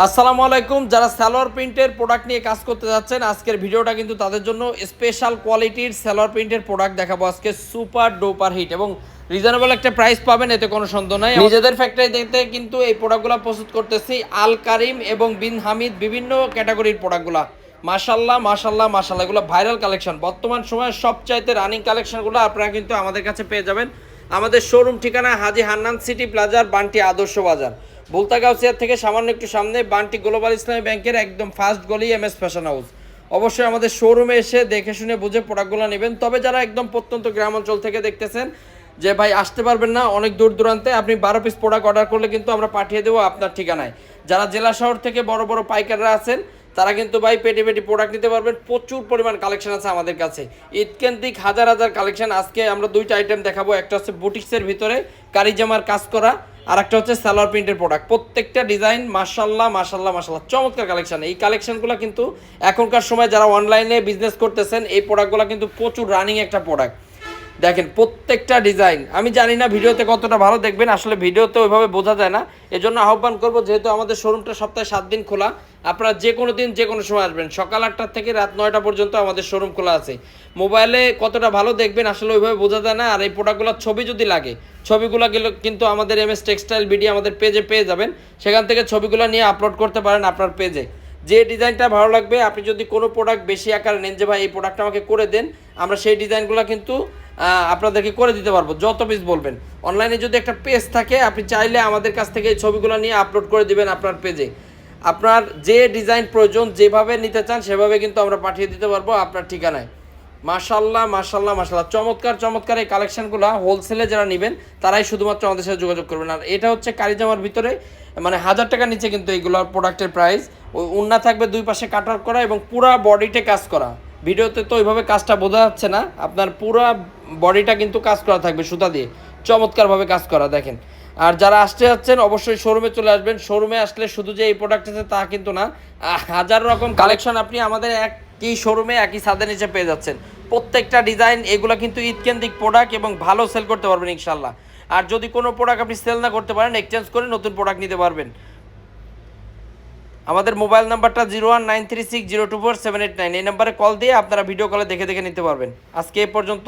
আসসালামু আলাইকুম যারা সালোয়ার প্রিন্টের প্রোডাক্ট নিয়ে কাজ করতে যাচ্ছেন আজকের ভিডিওটা কিন্তু তাদের জন্য স্পেশাল কোয়ালিটির সালোয়ার প্রিন্টের প্রোডাক্ট দেখাবো আজকে সুপার ডোপার হিট এবং রিজনেবল একটা প্রাইস পাবেন এতে কোনো সন্দেহ নাই। নিজেদের ফ্যাক্টরি ফ্যাক্টরিতে কিন্তু এই প্রোডাক্টগুলো প্রস্তুত করতেছি আল কারিম এবং বিন হামিদ বিভিন্ন ক্যাটাগরির প্রোডাক্টগুলো মাশাল্লাহ মাশাল্লাহ মাশাল্লাহ এগুলো ভাইরাল কালেকশন বর্তমান সময়ে সবচাইতে রানিং কালেকশনগুলো আপনারা কিন্তু আমাদের কাছে পেয়ে যাবেন। আমাদের শোরুম ঠিকানা হাজি হান্নান সিটি প্লাজার বান্টি আদর্শ বাজার। গাউসিয়া থেকে সামান্য একটু সামনে বান্টি গ্লোবাল ইসলামী ব্যাংকের একদম ফার্স্ট গলি এম এস ফ্যাশন হাউস অবশ্যই আমাদের শোরুমে এসে দেখে শুনে বুঝে প্রোডাক্টগুলো নেবেন। তবে যারা একদম প্রত্যন্ত গ্রাম অঞ্চল থেকে দেখতেছেন যে, ভাই, আসতে পারবেন না, অনেক দূর দূরান্তে, আপনি বারো পিস প্রোডাক্ট অর্ডার করলে কিন্তু আমরা পাঠিয়ে দেবো আপনার ঠিকানায়। যারা জেলা শহর থেকে বড় বড় পাইকাররা আছেন তারা কিন্তু ভাই পেটি পেটি প্রোডাক্ট নিতে পারবেন। প্রচুর পরিমাণ কালেকশন আছে আমাদের কাছে। ঈদকেন্দ্রিক হাজার হাজার কালেকশন আজকে আমরা দুইটা আইটেম দেখাবো। একটা হচ্ছে বুটিক্সের ভিতরে কারিজামার কাজ করা, আর একটা হচ্ছে সালোয়ার প্রিন্টের প্রোডাক্ট প্রত্যেকটা ডিজাইন মাশাল্লাহ মাশাল্লাহ মাশাল্লাহ চমৎকার কালেকশন এই কালেকশনগুলো কিন্তু এখনকার সময় যারা অনলাইনে বিজনেস করতেছেন, এই প্রোডাক্টগুলো কিন্তু প্রচুর রানিং একটা প্রোডাক্ট দেখেন, প্রত্যেকটা ডিজাইন আমি জানি না ভিডিওতে কতটা ভালো দেখবেন, আসলে ভিডিওতে ওইভাবে বোঝা যায় না। এজন্য আহ্বান করব, যেহেতু আমাদের শোরুমটা সপ্তাহে সাত দিন খোলা, আপনারা যে কোনো দিন, যে কোনো সময় আসবেন। সকাল আটটা থেকে রাত নয়টা পর্যন্ত আমাদের শোরুম খোলা আছে। মোবাইলে কতটা ভালো দেখবেন, আসলে ওইভাবে বোঝা যায় না। আর এই প্রোডাক্টগুলোর ছবি যদি লাগে, ছবিগুলো গেলে কিন্তু আমাদের এম এস টেক্সটাইল বিডি আমাদের পেজে পেয়ে যাবেন। সেখান থেকে ছবিগুলো নিয়ে আপলোড করতে পারেন আপনার পেজে যে ডিজাইনটা ভালো লাগবে, আপনি যদি কোনো প্রোডাক্ট বেশি আকারে নেন যে, ভাই, এই প্রোডাক্টটা আমাকে করে দেন, আমরা সেই ডিজাইনগুলো কিন্তু আপনাদেরকে করে দিতে পারব। যত পিস বলবেন। অনলাইনে যদি একটা পেজ থাকে, আপনি চাইলে আমাদের কাছ থেকে এই ছবিগুলো নিয়ে আপলোড করে দিবেন আপনার পেজে আপনার যে ডিজাইন প্রয়োজন, যেভাবে নিতে চান, সেভাবে কিন্তু আমরা পাঠিয়ে দিতে পারব আপনার ঠিকানায়। মাশাল্লাহ মাশাল্লাহ মাশাল্লাহ চমৎকার চমৎকার এই কালেকশনগুলো হোলসেলে যারা নেবেন, তারাই শুধুমাত্র আমাদের সাথে যোগাযোগ করবেন। আর এটা হচ্ছে কারিজামার ভিতরে মানে হাজার টাকার নিচে কিন্তু এইগুলো প্রোডাক্টের প্রাইস উন্না থাকবে দুই পাশে কাটার করা এবং পুরা বডিতে কাজ করা। ভিডিওতে তো ওইভাবে কাজটা বোঝা যাচ্ছে না। আপনার পুরা বডিটা কিন্তু কাজ করা থাকবে সুতা দিয়ে। চমৎকারভাবে কাজ করা দেখেন। আর যারা আসতে যাচ্ছেন অবশ্যই শোরুমে চলে আসবেন। শোরুমে আসলে শুধু যে এই প্রোডাক্ট আছে তা কিন্তু না। হাজার রকম কালেকশন আপনি আমাদের একই শোরুমে একই ছাদের নিচে পেয়ে যাচ্ছেন। প্রত্যেকটা ডিজাইন এগুলো কিন্তু ঈদকেন্দ্রিক প্রোডাক্ট এবং ভালো সেল করতে পারবেন ইনশাল্লাহ আর যদি কোনো প্রোডাক্ট আপনি সেল না করতে পারেন এক্সচেঞ্জ করে নতুন প্রোডাক্ট নিতে পারবেন। আমাদের মোবাইল নাম্বারটা zero one nine three six zero two four seven eight nine. এই নাম্বারে কল দিয়ে আপনারা ভিডিও কলে দেখে দেখে নিতে পারবেন। আজকে এ পর্যন্ত।